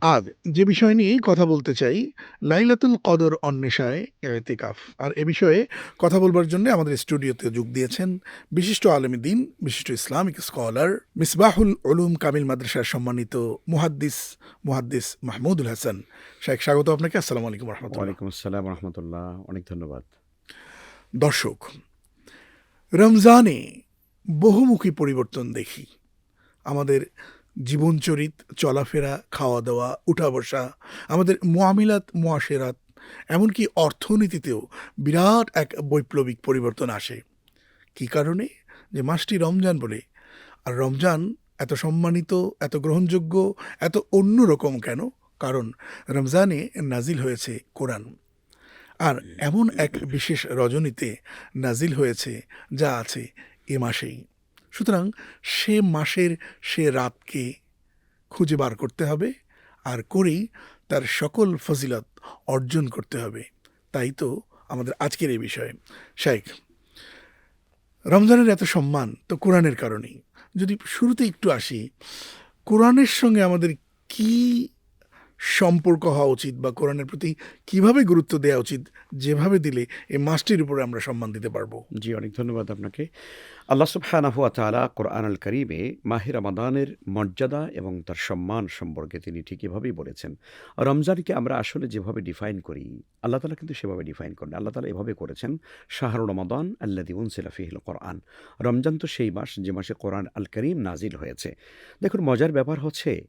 আজ যে বিষয় নিয়ে কথা বলতে চাই লাইলাতুল কদর অন্বেষায় এতেকাফ। আর এ বিষয়ে কথা বলবার জন্য আমাদের স্টুডিওতে যোগ দিয়েছেন বিশিষ্ট আলমী দিন বিশিষ্ট ইসলামিক স্কলার মিসবাহুল উলুম কামিল মাদ্রাসার সম্মানিত মুহাদ্দিস মুহাদ্দিস মাহমুদুল হাসান। শেখ স্বাগত আপনাকে। আসসালামু আলাইকুম রহমতুল্লাহ। আসসালাম রহমতুল্লাহ। অনেক ধন্যবাদ। দর্শক রমজানে বহুমুখী পরিবর্তন দেখি। আমাদের জীবনচরিত, চলাফেরা খাওয়া দাওয়া উঠা বসা আমাদের মোয়ামিলাত মোয়াশেরাত এমনকি অর্থনীতিতেও বিরাট এক বৈপ্লবিক পরিবর্তন আসে। কী কারণে? যে মাসটি রমজান বলে। আর রমজান এত সম্মানিত, এত গ্রহণযোগ্য, এত অন্যরকম কেন? কারণ রমজানে নাজিল হয়েছে কোরআন। আর এমন এক বিশেষ রজনীতে নাজিল হয়েছে, যা আছে এ মাসেই। সুতরাং সে মাসের, সে রাতকে খুঁজে বার করতে হবে আর করেই তার সকল ফজিলত অর্জন করতে হবে। তাই তো আমাদের আজকের এই বিষয়ে। শাইখ রমজানের এত সম্মান তো কোরআনের কারণেই। যদি শুরুতে একটু আসি, কোরআনের সঙ্গে আমাদের কি সম্পর্ক হওয়া উচিত বা কোরআনের প্রতি কীভাবে গুরুত্ব দেওয়া উচিত, যেভাবে দিলে এই মাসটির উপরে আমরা সম্মান দিতে পারব। জি, অনেক ধন্যবাদ আপনাকে। আল্লাহ সুবহানাহু ওয়া তাআলা কোরআন আল করিমে মাহে রমাদানের মর্যাদা এবং তার সম্মান সম্পর্কে তিনি ঠিক এভাবেই বলেছেন। রমজানকে আমরা আসলে যেভাবে ডিফাইন করি, আল্লাহ তালা কিন্তু সেভাবে ডিফাইন করেন আল্লাহ তালা এভাবে করেছেন, শাহরু রমাদান আল্লাদি উনসিলা ফিহিল কোরআন। রমজান তো সেই মাস, যে মাসে কোরআন আল করিম নাজিল হয়েছে। দেখুন, মজার ব্যাপার হচ্ছে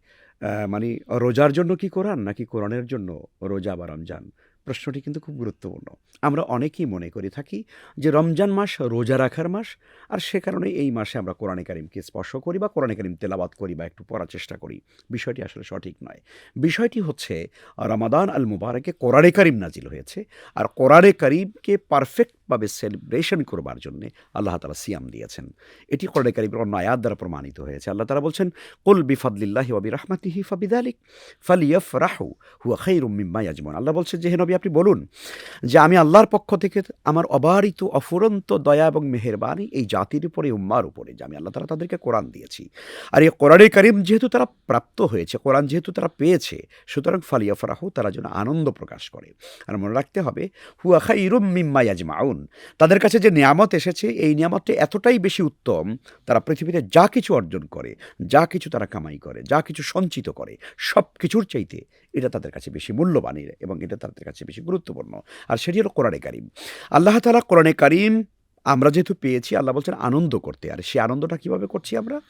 মানে রোজার জন্য কি কোরআন নাকি কোরআনের জন্য রোজা বা রমজান? প্রশ্নটি কিন্তু খুব গুরুত্বপূর্ণ। আমরা অনেকেই মনে করে থাকি যে রমজান মাস রোজা রাখার মাস, আর সে কারণে এই মাসে আমরা কোরআনে কারিমকে স্পর্শ করি বা কোরআনে কারিম তেলাবাদ করি বা একটু পড়ার চেষ্টা করি। বিষয়টি আসলে সঠিক নয়। বিষয়টি হচ্ছে, রমাদান আল মুবারকে কোরআনে কারিম নাজিল হয়েছে, আর কোরআনে কারিমকে পারফেক্টভাবে সেলিব্রেশন করবার জন্যে আল্লাহ তালা সিয়াম দিয়েছেন। এটি কোরআনে কারিমের অন্য আয়াত দ্বারা প্রমাণিত হয়েছে। আল্লাহ তালা বলছেন, কুল বিফাদলিল্লাহি ওয়া বিরহমাতিহি ফাবিদালিক, ফালিয়াফরাহু, হুয়া খাইরুম মিম্মা ইয়াজমুন। আল্লাহ বলছেন যে, হে নবী, আপনি বলুন যে আমি আল্লাহর পক্ষ থেকে আমার অবারিত, অফুরন্ত দয়া এবং মেহেরবানি এই জাতির উপরে উম্মার উপরে যে আমি আল্লাহ তালা তাদেরকে কোরআন দিয়েছি। আর এই কোরআনে কারিম যেহেতু তারা প্রাপ্ত হয়েছে, কোরআন যেহেতু তারা পেয়েছে, সুতরাং ফালিয়া ফরাহু তারা যেন আনন্দ প্রকাশ করে। আর মনে রাখতে হবে, হুয়া খাইরুম মিম্মা ইয়াজমাউন, তাদের কাছে যে নিয়ামত এসেছে, এই নিয়ামতটি এতটাই বেশি উত্তম, তারা পৃথিবীতে যা কিছু অর্জন করে, যা কিছু তারা কামাই করে, যা কিছু সঞ্চিত করে সব কিছুর চাইতে এটা তাদের কাছে বেশি মূল্যবানের এবং এটা তাদের কাছে বেশি গুরুত্বপূর্ণ। আর সেটি হলো কোরআনে কারিম। আল্লাহ তালা কোরআনে কারিম আমরা যেহেতু পেয়েছি আল্লাহ বলছেন আনন্দ করতে। আর সেই আনন্দটা কীভাবে করছি আমরা?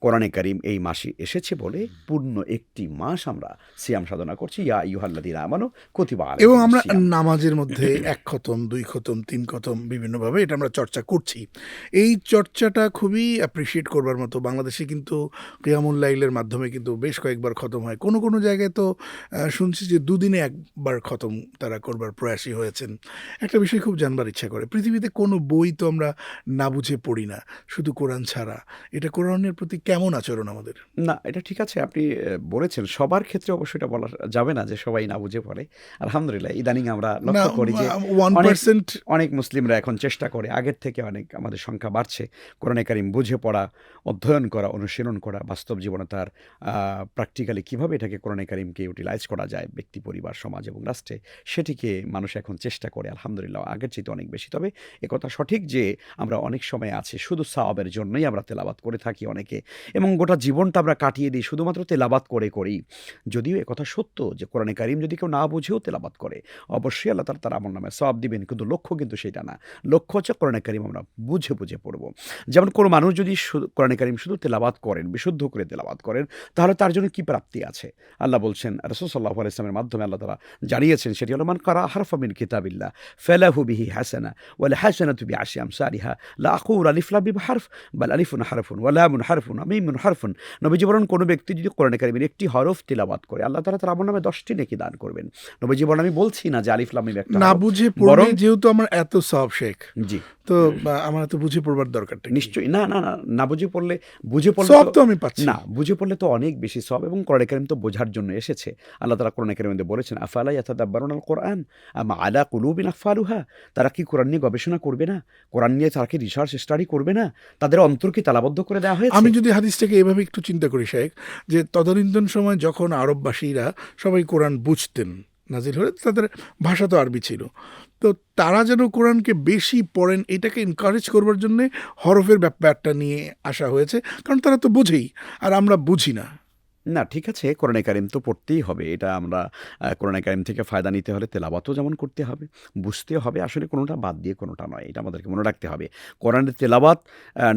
কোরআনে কারিম এই মাসে এসেছে বলে পূর্ণ একটি মাস আমরা সিয়াম সাধনা করছি। ইয়া ইউহাল্লাদিন আমানো কতিবা এবং আমরা নামাজের মধ্যে এক খতম দুই খতম তিন খতম বিভিন্নভাবে এটা আমরা চর্চা করছি। এই চর্চাটা খুবই অ্যাপ্রিসিয়েট করবার মতো। বাংলাদেশে কিন্তু কিয়ামুল্লাইলের মাধ্যমে কিন্তু বেশ কয়েকবার খতম হয়। কোনো কোনো জায়গায় তো শুনছি যে দুদিনে একবার খতম তারা করবার প্রয়াসী হয়েছেন। একটা বিষয় খুব জানবার ইচ্ছা করে। পৃথিবীতে কোনো বই তো আমরা না বুঝে পড়ি না। শুধু কোরআন ছাড়া। এটা কোরআনের প্রতি কেমন আচরণ আমাদের? না এটা ঠিক আছে। আপনি বলেছেন। সবার ক্ষেত্রে অবশ্যই এটা বলা যাবে না যে সবাই না বুঝে পড়ে। আলহামদুলিল্লাহ ইদানিং আমরা লক্ষ্য করি যে ওয়ান পার্সেন্ট অনেক মুসলিমরা এখন চেষ্টা করে আগের থেকে অনেক আমাদের সংখ্যা বাড়ছে। কোরআনে কারিম বুঝে পড়া অধ্যয়ন করা অনুশীলন করা বাস্তব জীবনে তার প্র্যাকটিক্যালি কীভাবে এটাকে কোরআনে কারিমকে ইউটিলাইজ করা যায় ব্যক্তি পরিবার সমাজ এবং রাষ্ট্রে সেটিকে মানুষ এখন চেষ্টা করে। আলহামদুলিল্লাহ আগের চেয়ে অনেক বেশি। তবে একথা সঠিক যে আমরা অনেক সময় আছে, শুধু সাওয়াবের জন্যই আমরা তেলাবাত করে থাকি অনেকে এবং গোটা জীবনটা আমরা কাটিয়ে দিই, শুধুমাত্র তেলাবাত করে করি। যদিও একথা সত্য যে কোরআনে কারিম যদি কেউ না বুঝেও তেলাবাত করে, অবশ্যই আল্লাহ তার তার আমল নামে সব দিবেন, কিন্তু লক্ষ্য কিন্তু সেটা না। লক্ষ্য হচ্ছে কোরআনে কারিম আমরা বুঝে বুঝে পড়ব। যেমন কোনো মানুষ যদি কোরআনে কারিম শুধু তেলাবাত করেন, বিশুদ্ধ করে তেলাবাত করেন, তাহলে তার জন্য কি প্রাপ্তি আছে? আল্লাহ বলছেন, রসুল সাল্লাহ ইসলামের মাধ্যমে আল্লাহ তালা জানিয়েছেন, সেটি হলো, মান কারা হারফামিন কিতাবিল্লাহ, ফেলাহু বিহি হাসানা, ওয়াল হাসানা তুবি আশিয়াম সারিহা লা আকুর আলিফলা বিব হারফ বাল আলিফুন হারফুন ওয়ালামুন হারফুন আমিমুন হারফুন নবীজি বলেন কোনো ব্যক্তি যদি কোরআনে কারিমের একটি হরফ তেলাবাত করে আল্লাহ তালা তার আমার নামে দশটি নেকি দান করবেন। নবীজি বলেন আমি বলছি না যে একটা না। বুঝে যেহেতু আমার এত সব শেখ জি। তো আমার তো বুঝে পড়বার দরকারটা কি? নিশ্চয়ই। না না না না বুঝে পড়লে বুঝে পড়লে সব তো- আমি পাচ্ছি। না বুঝে পড়লে তো অনেক বেশি সব এবং কোরআন কারিম তো বোঝার জন্য এসেছে। আল্লাহ তালা কোরআন মধ্যে বলেছেন আফালা ইয়াতাদাব্বারুন আল কোরআন আম আলা কুলুবিন আফালুহা তারা কি কোরআন নিয়ে গবেষণা করবে না? কোরআন নিয়ে তারা কি রিসার্চ স্টাডি করবে না? তাদের অন্তরকে তালাবদ্ধ করে দেওয়া হয়েছে? আমি যদি হাদিসটাকে এভাবে একটু চিন্তা করি, শেখ, যে তদানীন্তন সময় যখন আরববাসীরা সবাই কোরআন বুঝতেন, নাজিল হলে তাদের ভাষা তো আরবি ছিল। তো তারা যেন কোরআনকে বেশি পড়েন, এটাকে এনকারেজ করবার জন্যে হরফের ব্যাপারটা নিয়ে আসা হয়েছে, কারণ তারা তো বোঝেই, আর আমরা বুঝি না। না ঠিক আছে কোরআনে কারিম তো পড়তেই হবে। এটা আমরা কোরআনে কারিম থেকে ফায়দা নিতে হলে তেলাবাতও যেমন করতে হবে বুঝতে হবে। আসলে কোনোটা বাদ দিয়ে কোনোটা নয় এটা আমাদেরকে মনে রাখতে হবে। কোরআনের তেলাবাত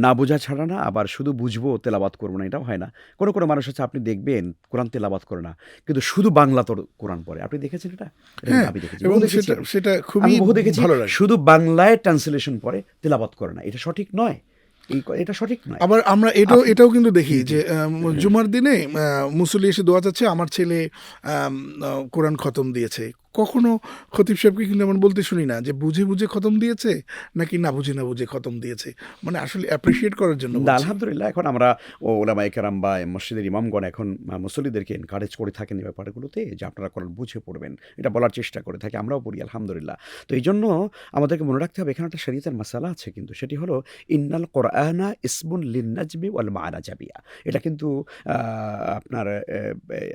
না বোঝা ছাড়া না আবার শুধু বুঝব তেলাবাত করব না এটাও হয় না। কোনো কোনো মানুষ আছে আপনি দেখবেন কোরআন তেলাবাত করে না কিন্তু শুধু বাংলা তোর কোরআন পড়ে। আপনি দেখেছেন এটা? হ্যাঁ, আমি দেখেছি। সেটা। খুবই দেখেছি। ভালো শুধু বাংলায় ট্রান্সলেশন পড়ে তেলাবাত করে না এটা সঠিক নয়। এই এটা সঠিক নয়। আবার আমরা এটাও এটাও কিন্তু দেখি যে জুমার দিনে আহ, মুসল্লি এসে দোয়া চাচ্ছে আমার ছেলে আহ, কোরআন খতম দিয়েছে। কখনো খতিব সাহেবকে কিন্তু এমন বলতে শুনি না যে বুঝে বুঝে খতম দিয়েছে নাকি না বুঝে না বুঝে খতম দিয়েছে। মানে আসলে অ্যাপ্রিসিয়েট করার জন্য আলহামদুলিল্লাহ এখন আমরা ও ওলামা কেরাম বা মসজিদের ইমামগণ এখন মুসল্লিদেরকে এনকারেজ করে থাকেন এই ব্যাপারগুলোতে যে আপনারা কোরআন বুঝে পড়বেন। এটা বলার চেষ্টা করে থাকি আমরাও পড়ি আলহামদুলিল্লাহ। তো এই জন্য আমাদেরকে মনে রাখতে হবে এখানে একটা শরীয়তের মাসালা আছে কিন্তু সেটি হলো ইন্নাল কোরআনা ইসমুন লিন্নাজবি ওয়াল মানা জাবিয়া এটা কিন্তু আপনার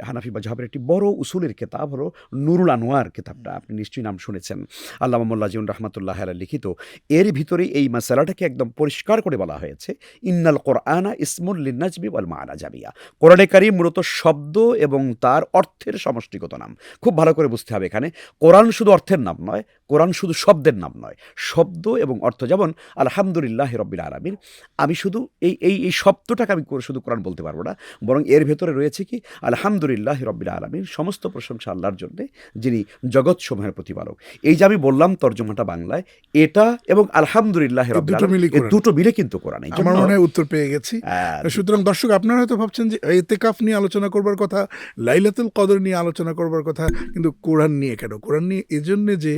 হানাফি বা জাহাবের একটি বড় উসুলের কেতাব হলো নুরুল আনোয়ার কেতাবটা। আপনি নিশ্চয়ই নাম শুনেছেন। আল্লাহ মোল্লা জিউন রহমতুল্লাহ আলাহ লিখিত, এর ভিতরে এই মাসালাটাকে একদম পরিষ্কার করে বলা হয়েছে, ইন্নাল কোরআনা ইসমুল্লিনাজবি ওয়াল মানা জাবিয়া কোরআনে কারিম মূলত শব্দ এবং তার অর্থের সমষ্টিগত নাম। খুব ভালো করে বুঝতে হবে এখানে। কোরআন শুধু অর্থের নাম নয় কোরআন শুধু শব্দের নাম নয় শব্দ এবং অর্থ যেমন আলহামদুলিল্লাহ রব্বিল আলমিন আমি শুধু এই এই এই শব্দটাকে আমি শুধু কোরআন বলতে পারব না বরং এর ভেতরে রয়েছে কি? আলহামদুলিল্লাহ রব্বিল আলমিন সমস্ত প্রশংসা আল্লাহর জন্যে যিনি জগৎসমূহের প্রতিপালক। এই যে আমি বললাম তর্জমাটা বাংলায় এটা এবং আলহামদুলিল্লাহ দুটো মিলে কিন্তু কোরআন এই আমার মনে হয় উত্তর পেয়ে গেছি। আহ, সুতরাং দর্শক আপনারা হয়তো ভাবছেন যে এতেকাফ নিয়ে আলোচনা করবার কথা লাইলাতুল কদর নিয়ে আলোচনা করবার কথা কিন্তু কোরআন নিয়ে কেন? কোরআন নিয়ে এজন্য যে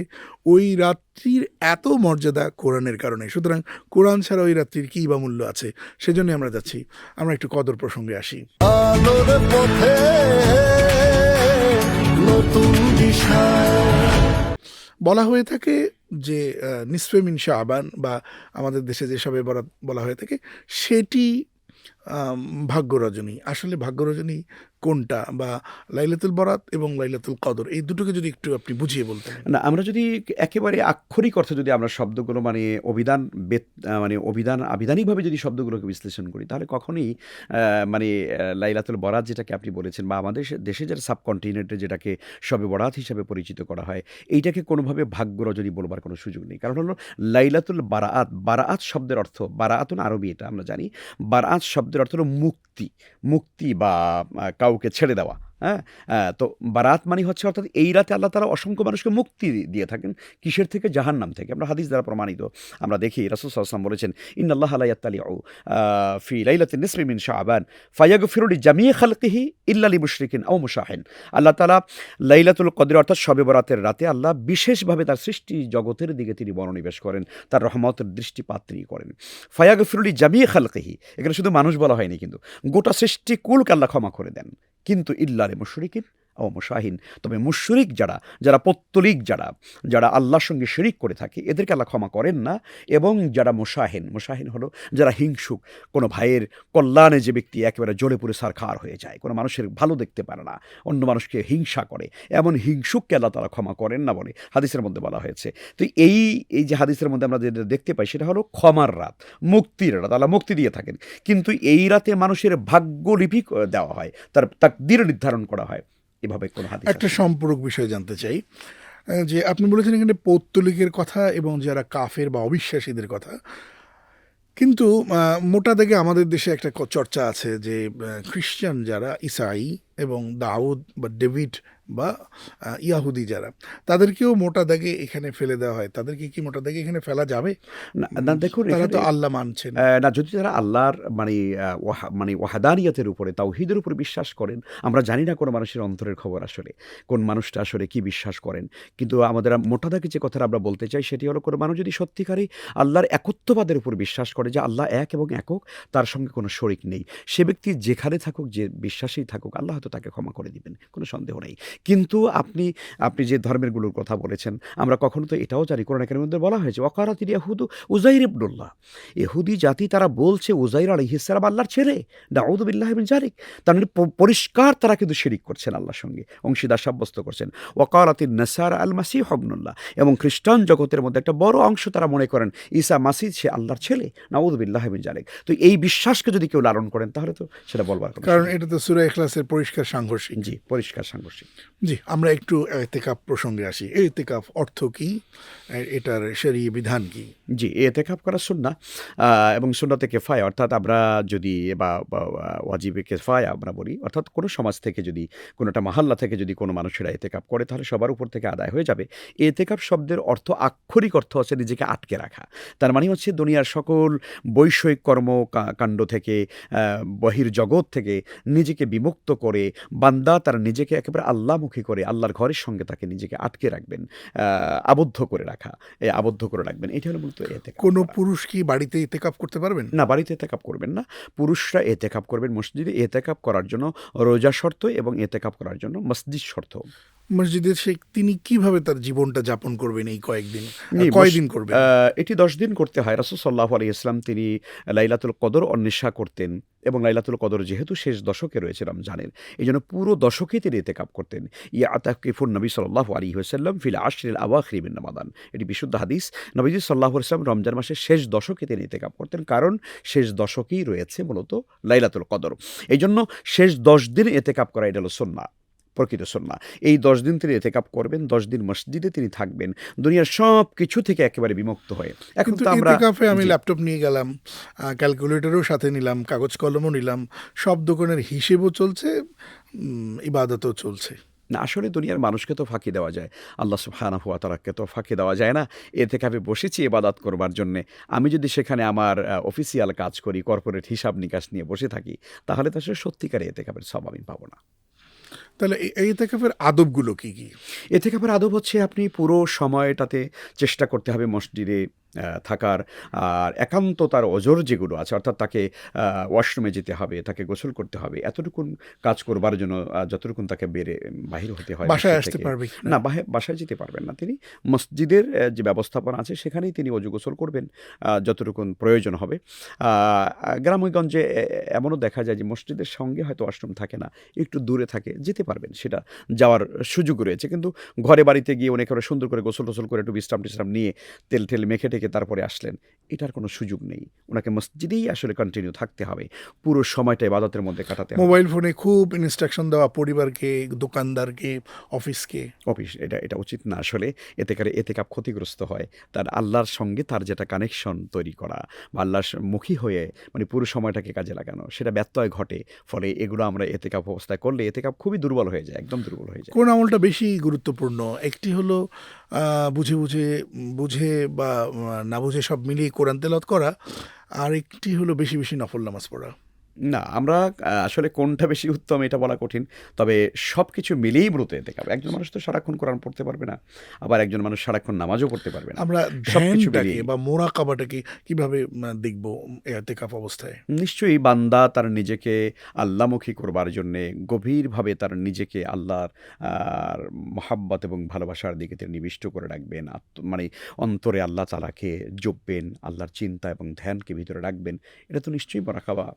ওই রাত্রির এত মর্যাদা কোরআনের কারণে। সুতরাং কোরআন ছাড়া ওই রাত্রির কী বা মূল্য আছে সেজন্য আমরা যাচ্ছি। আমরা একটু কদর প্রসঙ্গে আসি। বলা হয়ে থাকে যে নিসফে মিন শাহবান বা আমাদের দেশে যেসবে বলা হয়ে থাকে সেটি ভাগ্য রজনী আসলে ভাগ্য রজনী কোনটা বা লাইলাতুল বরাত এবং লাইলাতুল কদর, এই দুটোকে যদি একটু আপনি বুঝিয়ে বলতেন। না, আমরা যদি একেবারে আক্ষরিক অর্থে যদি আমরা শব্দগুলো মানে অভিধান মানে অভিধান আবিধানিকভাবে যদি শব্দগুলোকে বিশ্লেষণ করি, তাহলে কখনোই মানে লাইলাতুল বরাত যেটাকে আপনি বলেছেন বা আমাদের দেশে যারা সাবকন্টিনেন্টে যেটাকে সবে বরাত হিসাবে পরিচিত করা হয়, এইটাকে কোনোভাবে ভাগ্য রজনী বলবার কোনো সুযোগ নেই। কারণ হলো লাইলাতুল বারাআত বারাআত শব্দের অর্থ, বারাআতুন আরবি এটা আমরা জানি, বারাআত শব্দের অর্থ হলো মুক্তি মুক্তি বা কাউকে ছেড়ে দেওয়া। হ্যাঁ? তো বারাত মানে হচ্ছে অর্থাৎ এই রাতে আল্লাহ তারা অসংখ্য মানুষকে মুক্তি দিয়ে থাকেন কিসের থেকে? জাহান্নাম থেকে। আমরা হাদিস দ্বারা প্রমাণিত। আমরা দেখি রাসুল সাল্লাম বলেছেন ইন আল্লাহ আলাইয়াত্তালি ফি লাইলাতি নিসফি মিন শাবান, ফায়াগফিরু লিজামিই খালকিহি ইল্লা লিমুশরিকিন আও মুশাহিন। আল্লাহ তালা লাইলাতুল কদর অর্থাৎ শবে বরাতের রাতে আল্লাহ বিশেষভাবে তার সৃষ্টি জগতের দিকে তিনি মনোনিবেশ করেন, তার রহমতের দৃষ্টিপাত্রী করেন। ফায়াগফিরুলি জামিয়ে খালকিহি, এখানে শুধু মানুষ বলা হয়নি কিন্তু গোটা সৃষ্টি কুলকে আল্লাহ ক্ষমা করে দেন। কিন্তু ইল্লারে মুশরিকিন ও মুশাহিন। তবে মুশরিক যারা যারা পত্তলিক যারা যারা আল্লাহর সঙ্গে শিরিক করে থাকে, এদেরকে আল্লাহ ক্ষমা করেন না। এবং যারা মুশাহিন মুশাহিন হলো যারা হিংসুক, কোনো ভাইয়ের কল্যাণে যে ব্যক্তি একেবারে জ্বলে পুরে সারখার হয়ে যায়, কোনো মানুষের ভালো দেখতে পারে না, অন্য মানুষকে হিংসা করে, এমন হিংসুককে আল্লাহ তারা ক্ষমা করেন না বলে হাদিসের মধ্যে বলা হয়েছে। তো এই এই যে হাদিসের মধ্যে আমরা যেটা দেখতে পাই, সেটা হলো ক্ষমার রাত, মুক্তির রাত, আল্লাহ মুক্তি দিয়ে থাকেন। কিন্তু এই রাতে মানুষের ভাগ্যলিপি দেওয়া হয়, তার তাকদির নির্ধারণ করা হয়। এভাবে কোনো হাদিস একটা সম্পূরক বিষয় জানতে চাই যে আপনি বলেছেন এখানে পৌত্তলিকের কথা এবং যারা কাফের বা অবিশ্বাসীদের কথা। কিন্তু মোটা দাগে আমাদের দেশে একটা চর্চা আছে যে খ্রিস্টান যারা ইসাই এবং দাউদ বা ডেভিড বা ইয়াহুদি যারা তাদেরকেও মোটা দাগে এখানে ফেলে দেওয়া হয়। তাদেরকে কি মোটা দাগে এখানে ফেলা যাবে? না দেখুন তারা তো আল্লাহ মানছেন। না যদি তারা আল্লাহর মানে মানে ওয়াহাদানিয়াতের উপরে তাওহিদের উপরে বিশ্বাস করেন আমরা জানি না কোনো মানুষের অন্তরের খবর আসলে কোন মানুষটা আসলে কি বিশ্বাস করেন। কিন্তু আমাদের মোটা দাগে যে কথাটা আমরা বলতে চাই সেটি হলো কোনো মানুষ যদি সত্যিকারই আল্লাহর একত্ববাদের উপর বিশ্বাস করে যে আল্লাহ এক এবং একক তার সঙ্গে কোনো শরিক নেই। সে ব্যক্তি যেখানে থাকুক যে বিশ্বাসেই থাকুক আল্লাহ হয়তো তাকে ক্ষমা করে দিবেন কোনো সন্দেহ নেই। কিন্তু আপনি আপনি যে ধর্মেরগুলোর কথা বলেছেন আমরা কখনো তো এটাও জানি কোরআন একের মধ্যে বলা হয়েছে ওয়াকারাতির ইয়াহুদু উজাইর ইবনুল্লাহ। ইহুদি জাতি তারা বলছে উজাইর আলহিসাম আল্লাহর ছেলে দাউদুবিল্লাহ বিন জারিক তার মানে পরিষ্কার তারা কিন্তু শিরিক করছেন আল্লাহর সঙ্গে অংশীদার সাব্যস্ত করছেন। ওয়াকারাতির নাসার আল মাসিহ হবনুল্লাহ এবং খ্রিস্টান জগতের মধ্যে একটা বড় অংশ তারা মনে করেন ঈসা মাসিদ সে আল্লাহর ছেলে নাউদুবিল্লাহ বিন জারিক তো এই বিশ্বাসকে যদি কেউ লালন করেন তাহলে তো সেটা বলবার কারণ এটা তো সুরা এখলাসের পরিষ্কার সাংঘর্ষিক। জি পরিষ্কার সাংঘর্ষিক। জি, আমরা একটু এতেকাপ প্রসঙ্গে আসি। এতেকাপ অর্থ কি? এটার সেরি বিধান কি? জি এতেকাপ করা সুন্না এবং সুন্নাতে কেফায়, অর্থাৎ আমরা যদি, বা ওয়াজিবে কেফায় আমরা বলি, অর্থাৎ কোনো সমাজ থেকে যদি কোনো একটা মহল্লা থেকে যদি কোনো মানুষেরা এতেকাপ করে, তাহলে সবার উপর থেকে আদায় হয়ে যাবে। এতেকাপ শব্দের অর্থ, আক্ষরিক অর্থ হচ্ছে নিজেকে আটকে রাখা। তার মানে হচ্ছে দুনিয়ার সকল বৈষয়িক কর্ম কা- কাণ্ড থেকে বহির জগৎ থেকে নিজেকে বিমুক্ত করে, বান্দা তার নিজেকে একেবারে আল্লাহমুখী করে আল্লাহর ঘরের সঙ্গে তাকে নিজেকে আটকে রাখবেন আহ, আবদ্ধ করে রাখা আবদ্ধ করে রাখবেন। এটা হলো মূলত এতে কোনো পুরুষ কি বাড়িতে এতে কাপ করতে পারবেন? না বাড়িতে এতে কাপ করবেন না। পুরুষরা এতে কাপ করবেন। মসজিদে এতেকাপ করার জন্য রোজা শর্ত এবং এতে কাপ করার জন্য মসজিদ শর্ত। মসজিদে শেখ তিনি কীভাবে তার জীবনটা যাপন করবেন এই কয়েকদিন? নি, কয়দিন করবেন? এটি দশ দিন করতে হয়। রাসুল সাল্লাহ আলী ইসলাম তিনি লাইলাতুল কদর অন্বেষা করতেন এবং লাইলাতুল কদর যেহেতু শেষ দশকে রয়েছে রমজানের এই জন্য পুরো দশকে তিনি এতেকাপ করতেন। ইয়া আতাকিফুর নবী সাল্লাহ আলী হাসাল্লাম ফিল আশরিল আওয়াখরিবিন রমাদান। এটি বিশুদ্ধ হাদিস। নবীজি সাল্লাহ ইসলাম রমজান মাসের শেষ দশকে তিনি এতেকাপ করতেন কারণ শেষ দশকেই রয়েছে মূলত লাইলাতুল কদর। এই জন্য শেষ দশ দিন এতে এতেকাপ করা এটা হলো সন্না প্রকৃত সন্না এই দশ দিন তিনি এতেকাপ করবেন দশ দিন মসজিদে তিনি থাকবেন। দুনিয়ার সব কিছু থেকে একেবারে বিমুক্ত হয়ে। এখন তো আমরা আমি ল্যাপটপ নিয়ে গেলাম ক্যালকুলেটরও সাথে নিলাম কাগজ কলমও নিলাম সব দোকানের হিসেবও চলছে ইবাদতও চলছে। না আসলে দুনিয়ার মানুষকে তো ফাঁকি দেওয়া যায়। আল্লাহ সুবহানাহু ওয়া তাআলাকে তো ফাঁকি দেওয়া যায় না। এ থেকে আমি বসেছি এবাদাত করবার জন্যে। আমি যদি সেখানে আমার অফিসিয়াল কাজ করি কর্পোরেট হিসাব নিকাশ নিয়ে বসে থাকি তাহলে তো আসলে সত্যিকারে এতে কাপের সব আমি পাবো না। তাহলে এই- ইতেকাফের আদবগুলো কি কি? এ থেকে আবার আদব হচ্ছে আপনি পুরো সময়টাতে চেষ্টা করতে হবে মসজিদে থাকার। আর একান্ত তার অজর যেগুলো আছে অর্থাৎ তাকে ওয়াশরুমে যেতে হবে তাকে গোসল করতে হবে এতটুকুন কাজ করবার জন্য যতটুকুন তাকে বেড়ে বাহির হতে হয় বাসায় আসতে পারবে না? বাসায় যেতে পারবেন না তিনি। মসজিদের যে ব্যবস্থাপনা আছে সেখানেই তিনি অজু গোসল করবেন যতটুকুন প্রয়োজন হবে। গ্রামগঞ্জে এমনও দেখা যায় যে মসজিদের সঙ্গে হয়তো ওয়াশরুম থাকে না একটু দূরে থাকে যেতে পারবেন সেটা যাওয়ার সুযোগ রয়েছে। কিন্তু ঘরে বাড়িতে গিয়ে অনেক সুন্দর করে গোসল টোসল করে একটু বিশ্রাম টিশ্রাম নিয়ে তেল টেল মেখে টেকে তারপরে আসলেন এটার কোনো সুযোগ নেই। ওনাকে মসজিদেই আসলে কন্টিনিউ থাকতে হবে পুরো সময়টা ইবাদতের মধ্যে কাটাতে হবে। মোবাইল ফোনে খুব ইনস্ট্রাকশন দেওয়া পরিবারকে দোকানদারকে অফিসকে। অফিস এটা এটা উচিত না আসলে এতে করে এতে কাপ ক্ষতিগ্রস্ত হয় তার আল্লাহর সঙ্গে তার যেটা কানেকশন তৈরি করা বা আল্লাহর মুখী হয়ে মানে পুরো সময়টাকে কাজে লাগানো সেটা ব্যত্যয় ঘটে। ফলে এগুলো আমরা এতে কাপ অবস্থায় করলে এতে কাপ খুবই দুর্বল হয়ে যায়, একদম দুর্বল হয়ে যায়। কোন আমলটা বেশি গুরুত্বপূর্ণ? একটি হলো বুঝে বুঝে বুঝে বা, না বুঝে সব মিলিয়ে কোরআন তেলত করা, আর একটি হলো বেশি বেশি নফল নামাজ পড়া। না আমরা আসলে কোনটা বেশি উত্তম এটা বলা কঠিন। তবে সব কিছু মিলেই ব্রত এতে কাপ একজন মানুষ তো সারাক্ষণ কোরআন পড়তে পারবে না আবার একজন মানুষ সারাক্ষণ নামাজও পড়তে পারবে না। আমরা সবকিছু ধ্যানটাকে মিলিয়ে। বা মোরাকাবাটাকে কীভাবে দেখব এতেকাফ অবস্থায়? নিশ্চয়ই বান্দা তার নিজেকে আল্লামুখী করবার জন্যে গভীরভাবে তার নিজেকে আল্লাহর মহাব্বত এবং ভালোবাসার দিকে তিনি নিবিষ্ট করে রাখবেন। মানে অন্তরে আল্লাহ তালাকে জপবেন আল্লাহর চিন্তা এবং ধ্যানকে ভিতরে রাখবেন। এটা তো নিশ্চয়ই বরাকাবা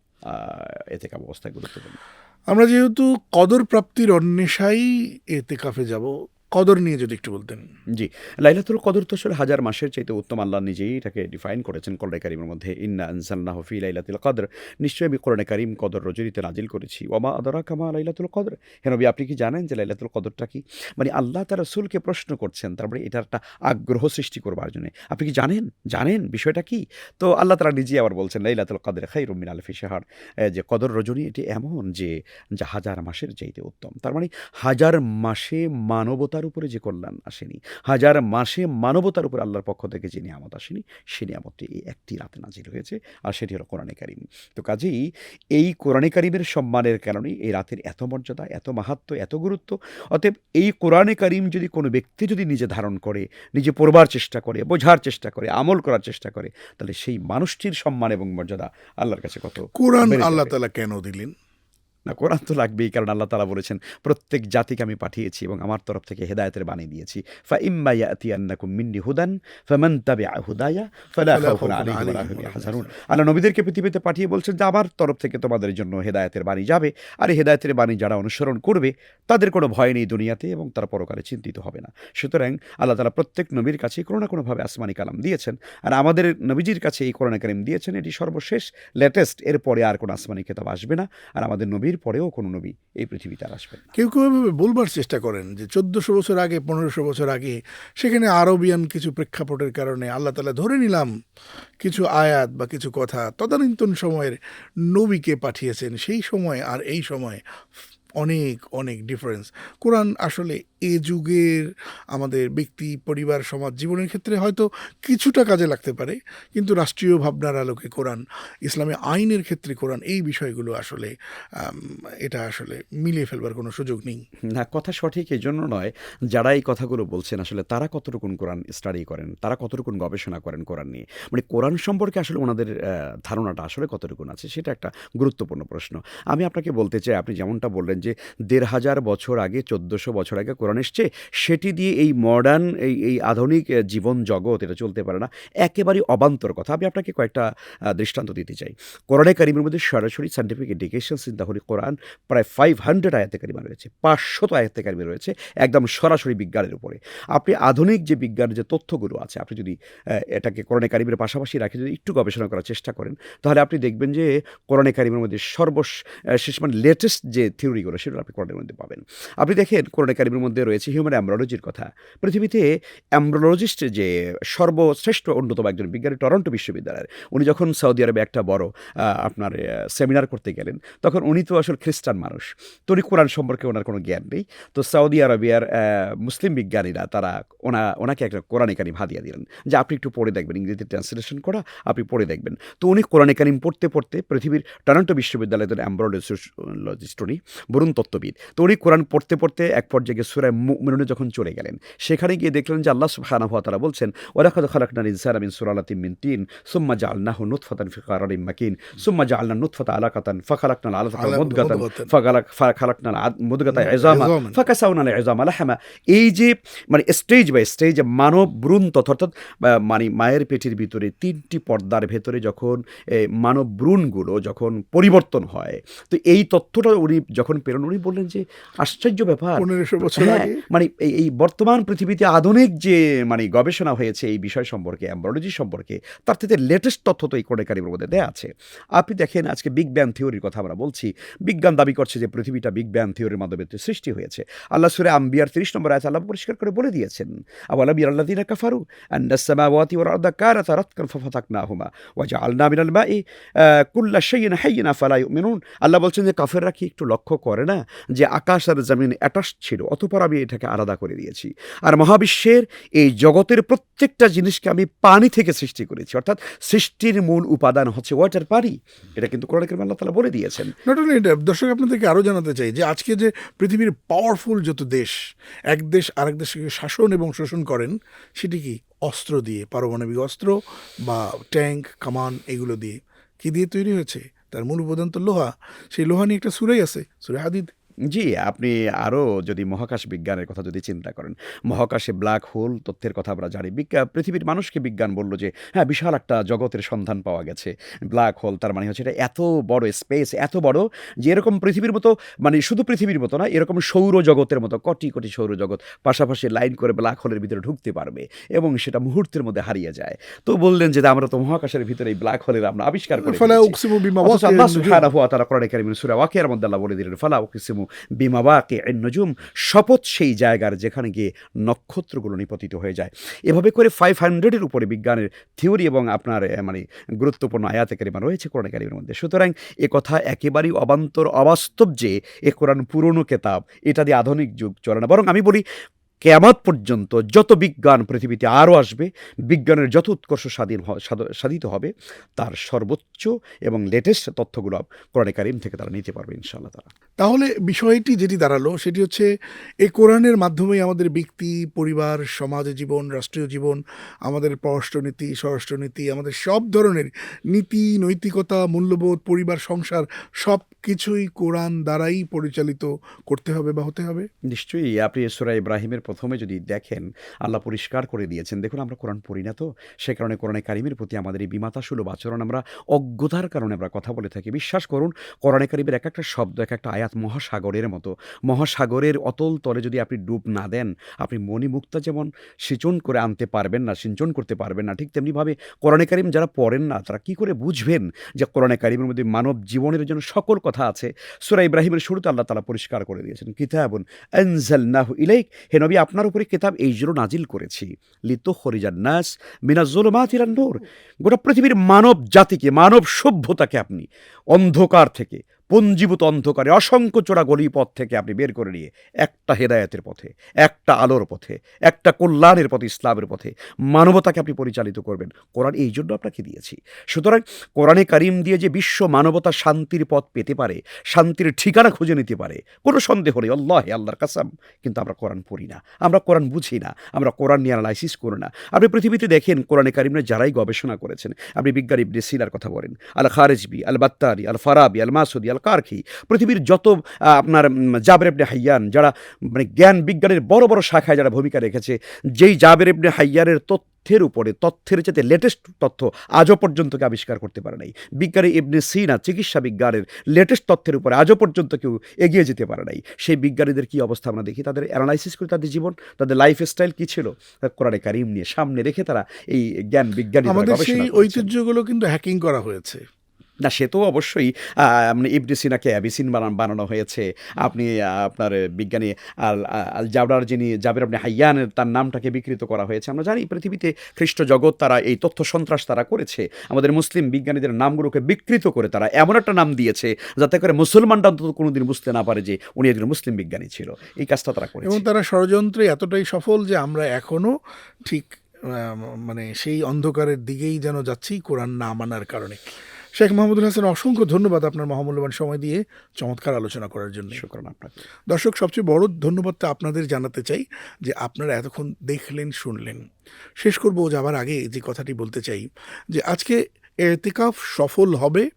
এতে কাপ অবস্থায় গুরুত্বপূর্ণ। আমরা যেহেতু কদর প্রাপ্তির অন্বেষাই এতেকাফে যাব কদর নিয়ে যদি একটু বলতেন। জি, লাইলাতুল কদর তো আসলে হাজার মাসের চাইতে উত্তম আল্লাহ নিজেই এটাকে ডিফাইন করেছেন কোরআনে কারিমের মধ্যে। ইন্না আনসাল্লাহ হফি লাইলাতুল কদর নিশ্চয়ই আমি কোরআনে কারিম কদর রজনীতে নাজিল করেছি। ওমা আদরা কামা লাইলাতুল কদর হেন নবী, আপনি কি জানেন যে লাইলাতুল কদরটা কি? মানে আল্লাহ তার রসুলকে প্রশ্ন করছেন, তারপরে এটা একটা আগ্রহ সৃষ্টি করবার জন্য আপনি কি জানেন? জানেন? বিষয়টা কি? তো আল্লাহ তারা নিজেই আবার বলছেন, লাইলাতুল কদর খাই রুমিন আলফি শাহার যে কদর রজনী এটি এমন যে, যা হাজার মাসের চাইতে উত্তম। তার মানে হাজার মাসে মানবতার উপরে যে কল্যাণ আসেনি হাজার মাসে মানবতার উপর আল্লাহর পক্ষ থেকে যে নিয়ামত আসেনি সে নিয়ামতটি এই একটি রাতে নাজিল হয়েছে আর সেটি হলো কোরআনে কারিম। তো কাজেই এই কোরআনে কারিমের সম্মানের কারণেই এই রাতের এত মর্যাদা এত মাহাত্ম এত গুরুত্ব অতএব এই কোরআনে কারিম যদি কোনো ব্যক্তি যদি নিজে ধারণ করে নিজে পড়বার চেষ্টা করে বোঝার চেষ্টা করে আমল করার চেষ্টা করে তাহলে সেই মানুষটির সম্মান এবং মর্যাদা আল্লাহর কাছে কত কোরআন আল্লাহ তালা কেন দিলেন? না কোরআন তো লাগবেই কারণ আল্লাহ তালা বলেছেন প্রত্যেক জাতিকে আমি পাঠিয়েছি এবং আমার তরফ থেকে হেদায়তের বাণী দিয়েছি। ফা ইম্মা ইয়াতিয়ান্নাকুম মিন্নি হুদান ফামান তাবিআ হুদায়া ফালা খাউফুন আলাইহিম ওয়া ইয়াহজানুন। আল্লাহ নবীদেরকে পৃথিবীতে পাঠিয়ে বলছেন যে আমার তরফ থেকে তোমাদের জন্য হেদায়তের বাণী যাবে আর এই হেদায়তের বাণী যারা অনুসরণ করবে তাদের কোনো ভয় নেই দুনিয়াতে এবং তারা পরকালে চিন্তিত হবে না। সুতরাং আল্লাহ তালা প্রত্যেক নবীর কাছে কোনো না কোনোভাবে আসমানি কালাম দিয়েছেন আর আমাদের নবীজির কাছে এই কোরআন কালিম দিয়েছেন এটি সর্বশেষ লেটেস্ট এরপরে আর কোনো আসমানি খেতাব আসবে না আর আমাদের নবীর পরেও কোনো নবী এই পৃথিবীতে আর আসবে কেউ কেউ এভাবে বলবার চেষ্টা করেন যে চোদ্দশো বছর আগে, পনেরোশো বছর আগে সেখানে আরবিয়ান কিছু প্রেক্ষাপটের কারণে আল্লাহ তালা ধরে নিলাম কিছু আয়াত বা কিছু কথা তদানীন্তন সময়ের নবীকে পাঠিয়েছেন। সেই সময় আর এই সময় অনেক অনেক ডিফারেন্স কোরআন আসলে এ যুগের আমাদের ব্যক্তি, পরিবার, সমাজ জীবনের ক্ষেত্রে হয়তো কিছুটা কাজে লাগতে পারে। কিন্তু রাষ্ট্রীয় ভাবনার আলোকে কোরআন, ইসলামী আইনের ক্ষেত্রে কোরআন এই বিষয়গুলো আসলে এটা আসলে মিলিয়ে ফেলবার কোনো সুযোগ নেই। না, কথা সঠিক এই জন্য নয়, যারা এই কথাগুলো বলছেন, আসলে তারা কতটুকুন কোরআন স্টাডি করেন, তারা কতটুকুন গবেষণা করেন কোরআন নিয়ে? মানে কোরআন সম্পর্কে আসলে ওনাদের ধারণাটা আসলে কতটুকুন আছে, সেটা একটা গুরুত্বপূর্ণ প্রশ্ন। আমি আপনাকে বলতে চাই, আপনি যেমনটা বললেন যে দেড় হাজার বছর আগে, চোদ্দোশো বছর আগে কোরআন এসছে সেটি দিয়ে এই মডার্ন এই এই আধুনিক জীবন জগৎ এটা চলতে পারে না। একেবারেই অবান্তর কথা। আমি আপনাকে কয়েকটা দৃষ্টান্ত দিতে চাই। কোরআনে কারিমের মধ্যে সরাসরি scientific indications in the holy Quran প্রায় ফাইভ হান্ড্রেড আয়াতে কারিমা রয়েছে পাঁচশত আয়াতে কারিমা রয়েছে একদম সরাসরি বিজ্ঞানের উপরে। আপনি আধুনিক যে বিজ্ঞানের যে তথ্যগুলো আছে আপনি যদি এটাকে কোরআনে কারিমের পাশাপাশি রাখে যদি একটু গবেষণা করার চেষ্টা করেন তাহলে আপনি দেখবেন যে কোরআনে কারিমের মধ্যে সর্বশ আহ, শেষ মানে লেটেস্ট যে থিওরিগুলো সেগুলো আপনি কোরআনের মধ্যে পাবেন। আপনি দেখেন কোরআনে কারিমের মধ্যে রয়েছে হিউম্যান অ্যামব্রোলজির কথা। পৃথিবীতে অ্যামব্রোলজিস্ট যে সর্বশ্রেষ্ঠ অন্যতম একজন বিজ্ঞানী টরন্টো বিশ্ববিদ্যালয়ের, উনি যখন সৌদি আরবে একটা বড় আপনার সেমিনার করতে গেলেন, তখন উনি তো আসলে খ্রিস্টান মানুষ, তো উনি কোরআন সম্পর্কে ওনার কোনো জ্ঞান নেই, তো সৌদি আরবিয়ার মুসলিম বিজ্ঞানীরা তারা ওনা, ওনাকে একটা কোরআনে কারিম হাদিয়া দিলেন, যে আপনি একটু পড়ে দেখবেন ইংরেজিতে ট্রান্সলেশন করা, আপনি পড়ে দেখবেন। তো উনি কোরআনে কারিম পড়তে পড়তে পৃথিবীর টরন্টো বিশ্ববিদ্যালয়ের অ্যাম্ব্রোলজিস্ট উনি, বরুণ তত্ত্ববিদ, তো উনি কোরআন পড়তে পড়তে এক পর্যায়ে গিয়ে মুমিনুনে যখন চলে গেলেন সেখানে গিয়ে দেখলেন যে আল্লাহ সুবহানাহু ওয়া তাআলা বলছেন ওয়ালাকাদ খালাকনাল ইনসানা মিন সুলালাতিন মিন তিন সুম্মা জাআলনাহু নুতফাতান ফি কারারিন মাকিন সুম্মা জাআলনা নুতফাতা আলাকাতান ফাখালাকনাল আলাকাতা আলাকাতা মুদগাতান। ফাখালাক ফাখালাকনাল মুদগাতা ইজামান। ফাকাসাউনাল ইজামা লাহমা এই যে মানে স্টেজ বাই স্টেজ মানব ভ্রূণ তথা অর্থাৎ মানে মায়ের পেটের ভিতরে তিনটি পর্দার ভেতরে যখন মানব ভ্রূণগুলো যখন পরিবর্তন হয় তো এই তথ্যটা উনি যখন পেলেন উনি বললেন যে আশ্চর্য ব্যাপার পনেরোশো বছর হ্যাঁ, মানে এই বর্তমান পৃথিবীতে আধুনিক যে মানে গবেষণা হয়েছে এই বিষয় সম্পর্কে অ্যাম্ব্রোলজি সম্পর্কে তার থেকে লেটেস্ট তথ্য তো এই কোণেকারির মধ্যে দেওয়া আছে। আপনি দেখেন আজকে বিগ ব্যাং থিওরির কথা আমরা বলছি। বিজ্ঞান দাবি করছে যে পৃথিবীটা বিগ ব্যাং থিওরির মাধ্যমে সৃষ্টি হয়েছে। আল্লাহ সুরে আম্বিয়ার তিরিশ নম্বর আয়াত আল্লাহ পরিষ্কার করে বলে দিয়েছেন আওয়ালাম ইয়ারাল্লাযীনা কাফারু আন্নাস সামাওয়াতি ওয়াল আরদা কানাতা রাতকান ফাফাতাকনাহুমা ওয়া জাআলনা মিনাল মাই কুল্লা শাইইন হাইয়িন আফালা ইউমিনুন। আল্লাহ বলছেন যে কাফেররা কি একটু লক্ষ্য করে না যে আকাশ আর জমিন অ্যাটাচ ছিল অতপর আমি এটাকে আলাদা করে দিয়েছি। আর মহাবিশ্বের এই জগতের প্রত্যেকটা জিনিসকে আমি পানি থেকে সৃষ্টি করেছি। অর্থাৎ সৃষ্টির মূল উপাদান হচ্ছে ওয়াটার পানি। এটা কিন্তু কোরআন কারিমে আল্লাহ তাআলা বলে দিয়েছেন। নট অনলি দর্শক, আপনাদেরকে আরও জানাতে চাই যে আজকে যে পৃথিবীর পাওয়ারফুল যত দেশ, এক দেশ আরেক দেশকে শাসন এবং শোষণ করেন, সেটি কি অস্ত্র দিয়ে, পারমাণবিক অস্ত্র বা ট্যাঙ্ক, কামান, এগুলো দিয়ে, কি দিয়ে তৈরি হয়েছে? তার মূল উপাদান তো লোহা। সেই লোহা নিয়ে একটা সুরাই আছে সুরে হাদিদ। জি, আপনি আরও যদি মহাকাশ বিজ্ঞানের কথা যদি চিন্তা করেন, মহাকাশে ব্ল্যাক হোল তথ্যের কথা আমরা জানি। বিজ্ঞা পৃথিবীর মানুষকে বিজ্ঞান বলল যে, হ্যাঁ, বিশাল একটা জগতের সন্ধান পাওয়া গেছে। ব্ল্যাক হোল তার মানে হচ্ছে এটা এত বড় স্পেস, এত বড় যে এরকম পৃথিবীর মতো মানে শুধু পৃথিবীর মতো না, এরকম সৌরজগতের মতো কোটি, কোটি সৌরজগৎ পাশাপাশি লাইন করে ব্ল্যাক হোলের ভিতরে ঢুকতে পারবে এবং সেটা মুহূর্তের মধ্যে হারিয়ে যায়। তো বললেন যে, আমরা তো মহাকাশের ভিতরে এই ব্ল্যাক হোলের আমরা আবিষ্কার করে ফালা। উকসিমু বিমা ওয়াকিআন আল্লাহ। সুবহানাহু ওয়া তাআলা কোরআনে কারিমের সূরা ওয়াকিয়ার মধ্যে আল্লাহ বলে দিলেন, ফালা উকসিমু বিমাওয়াকিআন নজুম শপথ সেই জায়গার যেখানে গিয়ে নক্ষত্রগুলো নিপতিত হয়ে যায়। এভাবে করে ফাইভ হান্ড্রেডের উপরে বিজ্ঞানের থিওরি এবং আপনার মানে গুরুত্বপূর্ণ আয়াতে কারিমা রয়েছে কোরআন কারিমের মধ্যে। সুতরাং এ কথা একেবারেই অবান্তর, অবাস্তব যে এ কোরআন পুরনো কেতাব, এটা দিয়ে আধুনিক যুগ চলে না। বরং আমি বলি কেয়ামত পর্যন্ত যত বিজ্ঞান পৃথিবীতে আরও আসবে, বিজ্ঞানের যত উৎকর্ষ স্বাধীন সাধিত হবে, তার সর্বোচ্চ এবং লেটেস্ট তথ্যগুলো কোরআনে কারিম থেকে তারা নিতে পারবে ইনশাআল্লাহ তাআলা। তাহলে বিষয়টি যেটি দাঁড়াল সেটি হচ্ছে এই কোরআনের মাধ্যমেই আমাদের ব্যক্তি, পরিবার, সমাজ জীবন, রাষ্ট্রীয় জীবন, আমাদের পররাষ্ট্রনীতি, স্বরাষ্ট্রনীতি, আমাদের সব ধরনের নীতি, নৈতিকতা, মূল্যবোধ, পরিবার, সংসার সব কিছুই কোরআন দ্বারাই পরিচালিত করতে হবে বা হতে হবে? নিশ্চয়ই আপনি সূরা ইব্রাহিমের প্রথমে যদি দেখেন, আল্লাহ পরিষ্কার করে দিয়েছেন। দেখুন আমরা কোরআন পড়ি না তো, সে কারণে কোরআনে কারিমের প্রতি আমাদের এই বিমাতাসুলভ আচরণ আমরা অজ্ঞতার কারণে আমরা কথা বলে থাকি। বিশ্বাস করুন কোরআনে কারিমের এক একটা শব্দ, এক একটা আয়াত মহাসাগরের মতো। মহাসাগরের অতল তলে যদি আপনি ডুব না দেন, আপনি মণিমুক্তা যেমন সিঁচন করে আনতে পারবেন না, সিঞ্চন করতে পারবেন না, ঠিক তেমনিভাবে কোরআনে কারিম যারা পড়েন না, তারা কি করে বুঝবেন যে কোরআনে কারিমের মধ্যে মানব জীবনের জন্য সকল কথা আছে। সুরা ইব্রাহিমের শুরুতে আল্লাহ তালা পরিষ্কার করে দিয়েছেন, কিতাবুন নাহ ইলাইক। হে নবী আপনার উপরে কিতাব এই জন্য নাজিল করেছি। লিতুখরিজান নাস মিনাজুল ইলান গোটা পৃথিবীর মানব জাতিকে মানব সভ্যতাকে আপনি অন্ধকার থেকে পঞ্জীভূত অন্ধকারে অসংখ্য চোরা গলি পথ থেকে আপনি বের করে নিয়ে একটা হেদায়েতের পথে, একটা আলোর পথে, একটা কল্যাণের পথে, ইসলামের পথে মানবতাকে আপনি পরিচালিত করবেন। কোরআন এই জন্য আপনাকে দিয়েছি। সুতরাং কোরআনে কারিম দিয়ে যে বিশ্ব মানবতা শান্তির পথ পেতে পারে, শান্তির ঠিকানা খুঁজে নিতে পারে, কোনো সন্দেহ নেই। আল্লাহ আল্লাহর কাসাম। কিন্তু আমরা কোরআন পড়ি না, আমরা কোরআন বুঝি না, আমরা কোরআন নিয়ে অ্যানালাইসিস করি না। আপনি পৃথিবীতে দেখেন, কোরআনে কারিমে যারাই গবেষণা করেছেন, আপনি বিজ্ঞানী ইবনে সিনার কথা বলেন আল খারেজবি আল বাত্তারি আল ফারাবি আল মাসুদি আল কারখি পৃথিবীর যত আপনার জাবের ইবনে হাইয়ান যারা মানে জ্ঞান বিজ্ঞানের বড় বড় শাখায় যারা ভূমিকা রেখেছে যেই জাবের ইবনে হাইয়ানের তথ্যের উপরে তথ্যের চাইতে লেটেস্ট তথ্য আজও পর্যন্ত কেউ আবিষ্কার করতে পারে নাই। বিজ্ঞানী ইবনে সিনা চিকিৎসা বিজ্ঞানের লেটেস্ট তথ্যের উপরে আজও পর্যন্ত কেউ এগিয়ে যেতে পারে নাই। সেই বিজ্ঞানীদের কি অবস্থা আমরা দেখি? তাদের অ্যানালাইসিস করে তাদের জীবন তাদের লাইফ স্টাইল কি ছিল? কোরআনে কারিম নিয়ে সামনে রেখে তারা এই জ্ঞান বিজ্ঞানী আমাদের সেই ঐতিহ্যগুলো কিন্তু হ্যাকিং করা হয়েছে। না সে তো অবশ্যই আহ, মানে ইবনে সিনাকে অ্যাবিসিন বানান বানানো হয়েছে। আপনি আপনার বিজ্ঞানী আল আল জাবরার যিনি জাবের আপনি হাইয়ানের তার নামটাকে বিকৃত করা হয়েছে। আমরা জানি পৃথিবীতে খ্রিস্ট জগৎ তারা এই তথ্য সন্ত্রাস তারা করেছে। আমাদের মুসলিম বিজ্ঞানীদের নামগুলোকে বিকৃত করে তারা এমন একটা নাম দিয়েছে যাতে করে মুসলমানরা অন্তত কোনোদিন বুঝতে না পারে যে উনি একজন মুসলিম বিজ্ঞানী ছিল। এই কাজটা তারা করে এবং তারা ষড়যন্ত্রে এতটাই সফল যে আমরা এখনও ঠিক মানে সেই অন্ধকারের দিকেই যেন যাচ্ছি কোরআন না মানার কারণে। শেখ মাহমুদুল হাসান অসংখ্য ধন্যবাদ আপনার মহামূল্যবান সময় দিয়ে চমৎকার আলোচনা করার জন্য। শুক্রান আপনাকে। দর্শক সবচেয়ে বড় ধন্যবাদটা আপনাদের জানাতে চাই যে আপনারা এতক্ষণ দেখলেন শুনলেন। শেষ করব যাবার আগে যে কথাটি বলতে চাই যে আজকে এতেকাফ সফল হবে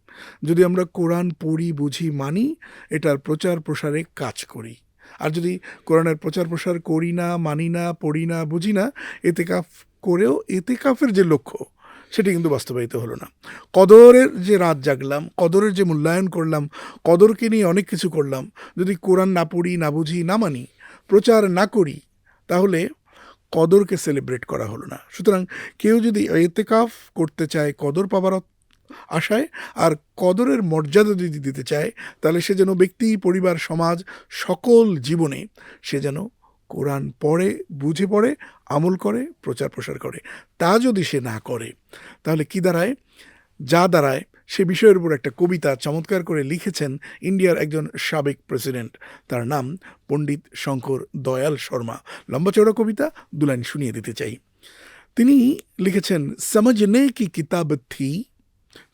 যদি আমরা কোরআন পড়ি বুঝি মানি এটার প্রচার প্রসারে কাজ করি। আর যদি কোরআনের প্রচার প্রসার করি না মানি না পড়ি না বুঝি না এতেকাফ করেও এতেকাফের যে লক্ষ্য সেটি কিন্তু বাস্তবায়িত হলো না। কদরের যে রাত জাগলাম, কদরের যে মূল্যায়ন করলাম, কদরকে নিয়ে অনেক কিছু করলাম। যদি কোরআন না পড়ি, না বুঝি, না মানি, প্রচার না করি, তাহলে কদরকে সেলিব্রেট করা হলো না। সুতরাং কেউ যদি এতেকাফ করতে চায় কদর পাবার আশায়, আর কদরের মর্যাদা যদি দিতে চায়, তাহলে সে যেন ব্যক্তি, পরিবার, সমাজ, সকল জীবনে সে যেন কোরআন পড়ে, বুঝে পড়ে, আমল করে, প্রচার প্রসার করে। তা যদি সে না করে, তাহলে কি দাঁড়ায়? যা দাঁড়ায়, সে বিষয়ের উপর একটা কবিতা চমৎকার করে লিখেছেন ইন্ডিয়ার একজন সাবেক প্রেসিডেন্ট। তার নাম পণ্ডিত শঙ্কর দয়াল শর্মা। লম্বা চৌড়া কবিতা দুলাইন শুনিয়ে দিতে চাই। তিনি লিখেছেন সমঝনে কি কিতাব থি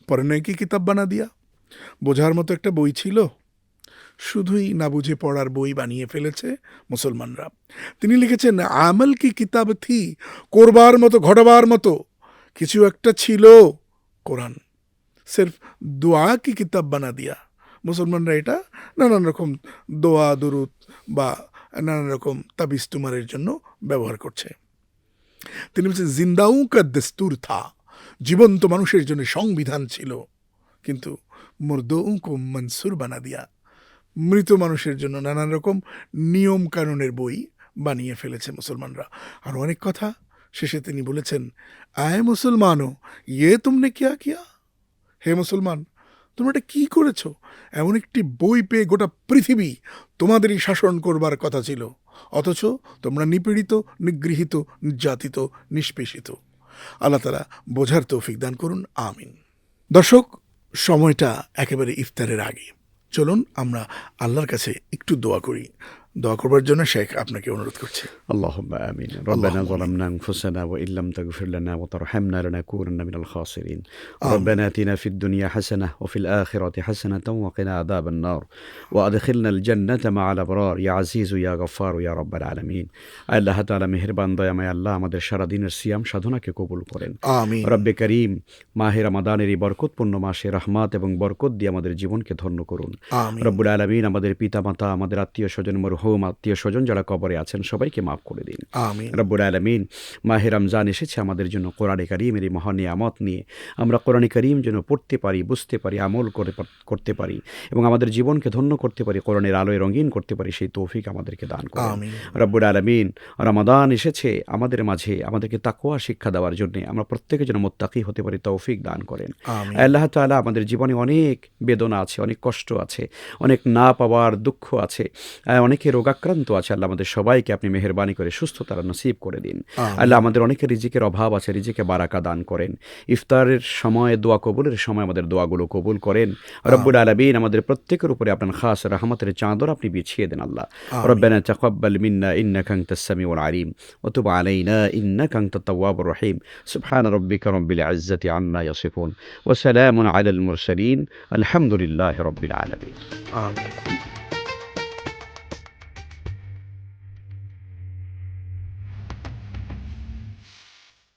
পড়নে কি কিতাব বানা দিয়া। বোঝার মতো একটা বই ছিল। শুধুই না বুঝে পড়ার বই বানিয়ে ফেলেছে মুসলমানরা। তিনি লিখেছেন, আমল কি কিতাব থি? করবার মতো, ঘটাবার মতো? কিছু একটা ছিল কোরআন। সির্ফ দোয়া কি কিতাব বানা দিয়া? মুসলমানরা এটা নানান রকম দোয়া, দরুদ বা নানান রকম তাবিজ তুমারের জন্য ব্যবহার করছে। তিনি বলছেন, জিন্দাউ কা দস্তুর থা। জীবন্ত মানুষের জন্য সংবিধান ছিল। কিন্তু মুর্দৌ মনসুর বানা দিয়া মৃত মানুষের জন্য নানান রকম নিয়ম কানুনের বই বানিয়ে ফেলেছে মুসলমানরা। আর অনেক কথা শেষে তিনি বলেছেন, আয় মুসলমানও ইয়ে তুমনে কিয়া কিয়া? হে মুসলমান, তোমরা এটা কী করেছ? এমন একটি বই পেয়ে গোটা পৃথিবী তোমাদেরই শাসন করবার কথা ছিল। অথচ তোমরা নিপীড়িত, নিগৃহীত, নির্যাতিত, নিষ্পেষিত। আল্লাহ তালা বোঝার তৌফিক দান করুন, আমিন। দর্শক, সময়টা একেবারে ইফতারের আগে। চলুন আমরা আল্লাহর কাছে একটু দোয়া করি। দোয়া করবার জন্য শেখ আপনাকে অনুরোধ করছি اللهم آمين ربنا ظلمنا أنفسنا وإن لم تغفر لنا وترحمنا لنكونن من الخاسرين ربنا آتنا في الدنيا حسنة وفي الآخرة حسنة وقنا عذاب النار وأدخلنا الجنة مع الأبرار يا عزيز يا غفار يا رب العالمين আল্লাহ তাআলা মেহেরবান দয়াময় আল্লাহ আমাদের সারা দিনের সিয়াম সাধনাকে কবুল করেন আমিন রব্বে করিম মাহে রমাদানের এই বরকতপূর্ণ মাসে রহমাত এবং বরকত দিয়ে আমাদের জীবনকে ধন্য করুন আমিন রব্বুল আলমিন আমাদের পিতামাতা আমাদের আত্মীয় স্বজন মরহুম আত্মীয় স্বজন যারা কবরে আছেন সবাইকে মাফ করে দিন। রব্বুল আলমিন মাহে রমজান এসেছে আমাদের জন্য কোরআনে করিমের এই মহান নিয়ামত নিয়ে আমরা কোরআনে করিম যেন পড়তে পারি বুঝতে পারি আমল করে করতে পারি এবং আমাদের জীবনকে ধন্য করতে পারি কোরআনের আলোয় রঙিন করতে পারি সেই তৌফিক আমাদেরকে দান করুন। আমিন। রব্বুল আলমিন রমাদান এসেছে আমাদের মাঝে আমাদেরকে তাকোয়া শিক্ষা দেওয়ার জন্য আমরা প্রত্যেকে যেন মোত্তাকি হতে পারি তৌফিক দান করেন। আল্লাহ তাআলা আমাদের জীবনে অনেক বেদনা আছে অনেক কষ্ট আছে অনেক না পাওয়ার দুঃখ আছে অনেকে রোগাক্রান্ত আছে। আল্লাহ আমাদের সবাইকে আপনি মেহরবানি করে সুস্থতার নসিব করে দিন। আল্লাহ আমাদের অনেকে রিজিকের অভাব আছে রিজিকে বারাকা দান করেন। ইফতারের সময় দোয়া কবুলের সময় আমাদের দোয়াগুলো কবুল করেন। রব্বুল আলমিন আমাদের প্রত্যেকের উপরে আপনার খাস রহমতের চাঁদর আপনি বিছিয়ে দেন আল্লাহ। রব্বানা তাকাব্বাল মিন্না ইন্নাকা আনতাস সামিউল আলিম। ওয়া তুব আলাইনা ইন্নাকা আনতাত তাওয়াবুর রহিম। সুবহান রাব্বিকা রব্বিল ইজ্জাতি আম্মা ইয়াসিফুন। ওয়া সালামুন আলাল মুরসালিন। আলহামদুলিল্লাহি রব্বিল আলামিন। আমিন।